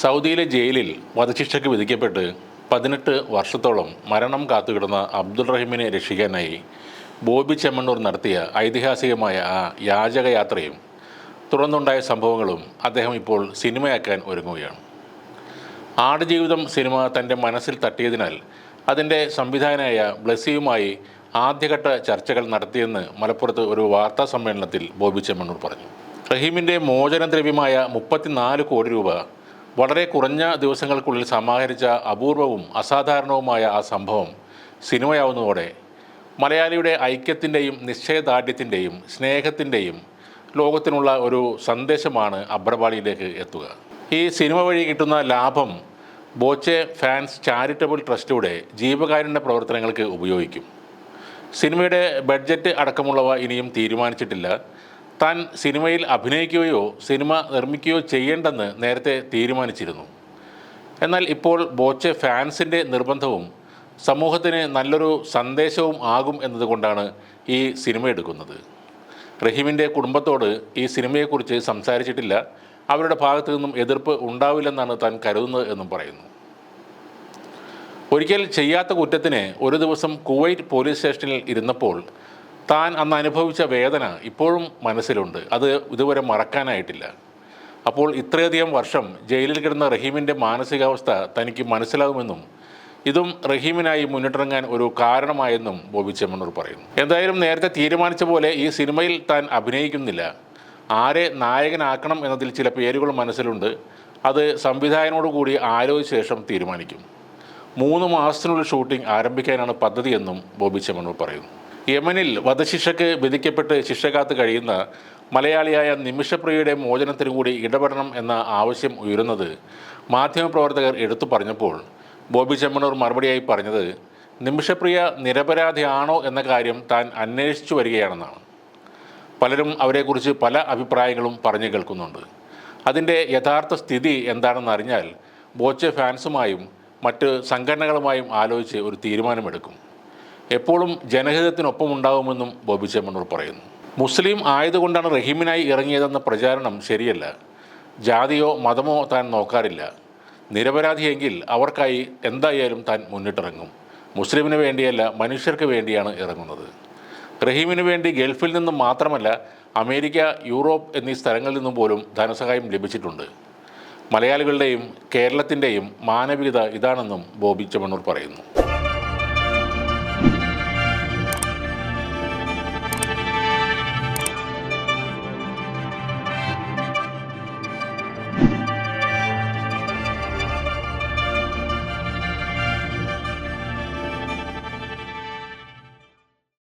സൗദിയിലെ ജയിലിൽ വധശിക്ഷയ്ക്ക് വിധിക്കപ്പെട്ട് പതിനെട്ട് വർഷത്തോളം മരണം കാത്തുകിടന്ന അബ്ദുൾ റഹീമിനെ രക്ഷിക്കാനായി ബോബി ചെമ്മണ്ണൂർ നടത്തിയ ഐതിഹാസികമായ ആ യാചകയാത്രയും തുടർന്നുണ്ടായ സംഭവങ്ങളും അദ്ദേഹം ഇപ്പോൾ സിനിമയാക്കാൻ ഒരുങ്ങുകയാണ്. ആടുജീവിതം സിനിമ തന്റെ മനസ്സിൽ തട്ടിയതിനാൽ അതിന്റെ സംവിധായകനായ ബ്ലസ്സിയുമായി ആദ്യഘട്ട ചർച്ചകൾ നടത്തിയെന്ന് മലപ്പുറത്ത് ഒരു വാർത്താ സമ്മേളനത്തിൽ ബോബി ചെമ്മണ്ണൂർ പറഞ്ഞു. റഹീമിന്റെ മോചനദ്രവ്യമായ മുപ്പത്തിനാല് കോടി രൂപ വളരെ കുറഞ്ഞ ദിവസങ്ങൾക്കുള്ളിൽ സമാഹരിച്ച അപൂർവവും അസാധാരണവുമായ ആ സംഭവം സിനിമയാവുന്നതോടെ മലയാളിയുടെ ഐക്യത്തിന്റെയും നിശ്ചയദാർഢ്യത്തിന്റെയും സ്നേഹത്തിന്റെയും ലോകത്തിനുള്ള ഒരു സന്ദേശമാണ് അബ്രപാളിയിലേക്ക് എത്തുക. ഈ സിനിമ വഴി കിട്ടുന്ന ലാഭം ബോച്ചെ ഫാൻസ് ചാരിറ്റബിൾ ട്രസ്റ്റിലൂടെ ജീവകാരുണ്യ പ്രവർത്തനങ്ങൾക്ക് ഉപയോഗിക്കും. സിനിമയുടെ ബഡ്ജറ്റ് അടക്കമുള്ളവ ഇനിയും തീരുമാനിച്ചിട്ടില്ല. താൻ സിനിമയിൽ അഭിനയിക്കുകയോ സിനിമ നിർമ്മിക്കുകയോ ചെയ്യേണ്ടെന്ന് നേരത്തെ തീരുമാനിച്ചിരുന്നു. എന്നാൽ ഇപ്പോൾ ബോച്ചെ ഫാൻസിന്റെ നിർബന്ധവും സമൂഹത്തിന് നല്ലൊരു സന്ദേശവും ആകും എന്നതുകൊണ്ടാണ് ഈ സിനിമ എടുക്കുന്നത്. റഹീമിന്റെ കുടുംബത്തോട് ഈ സിനിമയെക്കുറിച്ച് സംസാരിച്ചിട്ടില്ല. അവരുടെ ഭാഗത്തു നിന്നും എതിർപ്പ് ഉണ്ടാവില്ലെന്നാണ് താൻ കരുതുന്നത് എന്നും പറയുന്നു. ഒരിക്കൽ ചെയ്യാത്ത കുറ്റത്തിന് ഒരു ദിവസം കുവൈറ്റ് പോലീസ് സ്റ്റേഷനിൽ ഇരുന്നപ്പോൾ താൻ അന്ന് അനുഭവിച്ച വേദന ഇപ്പോഴും മനസ്സിലുണ്ട്. അത് ഇതുവരെ മറക്കാനായിട്ടില്ല. അപ്പോൾ ഇത്രയധികം വർഷം ജയിലിൽ കിടന്ന റഹീമിന്റെ മാനസികാവസ്ഥ തനിക്ക് മനസ്സിലാകുമെന്നും ഇതും റഹീമിനായി മുന്നിട്ടിറങ്ങാൻ ഒരു കാരണമായെന്നും ബോബി ചെമ്മണ്ണൂർ പറയുന്നു. എന്തായാലും നേരത്തെ തീരുമാനിച്ച പോലെ ഈ സിനിമയിൽ താൻ അഭിനയിക്കുന്നില്ല. ആരെ നായകനാക്കണം എന്നതിൽ ചില പേരുകൾ മനസ്സിലുണ്ട്. അത് സംവിധായകനോട് കൂടി ആലോചിച്ച ശേഷം തീരുമാനിക്കും. മൂന്ന് മാസത്തിനുള്ളിൽ ഷൂട്ടിംഗ് ആരംഭിക്കാനാണ് പദ്ധതിയെന്നും ബോബി ചെമ്മണ്ണൂർ പറയുന്നു. യമനിൽ വധശിക്ഷയ്ക്ക് വിധിക്കപ്പെട്ട് ശിക്ഷ കാത്ത് കഴിയുന്ന മലയാളിയായ നിമിഷപ്രിയയുടെ മോചനത്തിനു കൂടി ഇടപെടണം എന്ന ആവശ്യം ഉയരുന്നത് മാധ്യമപ്രവർത്തകർ എടുത്തു പറഞ്ഞപ്പോൾ ബോബി ചെമ്മണൂർ മറുപടിയായി പറഞ്ഞത് നിമിഷപ്രിയ നിരപരാധിയാണോ എന്ന കാര്യം താൻ അന്വേഷിച്ചു വരികയാണെന്നാണ്. പലരും അവരെക്കുറിച്ച് പല അഭിപ്രായങ്ങളും പറഞ്ഞു കേൾക്കുന്നുണ്ട്. അതിന്റെ യഥാർത്ഥ സ്ഥിതി എന്താണെന്ന് അറിഞ്ഞാൽ ബോച്ചെ ഫാൻസുമായും മറ്റ് സംഘടനകളുമായും ആലോചിച്ച് ഒരു തീരുമാനമെടുക്കും. എപ്പോഴും ജനഹിതത്തിനൊപ്പം ഉണ്ടാകുമെന്നും ബോബി ചെമ്മണ്ണൂർ പറയുന്നു. മുസ്ലിം ആയതുകൊണ്ടാണ് റഹീമിനായി ഇറങ്ങിയതെന്ന പ്രചാരണം ശരിയല്ല. ജാതിയോ മതമോ താൻ നോക്കാറില്ല. നിരപരാധിയെങ്കിൽ അവർക്കായി എന്തായാലും താൻ മുന്നിട്ടിറങ്ങും. മുസ്ലിമിന് വേണ്ടിയല്ല മനുഷ്യർക്ക് വേണ്ടിയാണ് ഇറങ്ങുന്നത്. റഹീമിന് വേണ്ടി ഗൾഫിൽ നിന്നും മാത്രമല്ല അമേരിക്ക യൂറോപ്പ് എന്നീ സ്ഥലങ്ങളിൽ നിന്നും പോലും ധനസഹായം ലഭിച്ചിട്ടുണ്ട്. മലയാളികളുടെയും കേരളത്തിന്റെയും മാനവികത ഇതാണെന്നും ബോബി ചെമ്മണ്ണൂർ പറയുന്നു.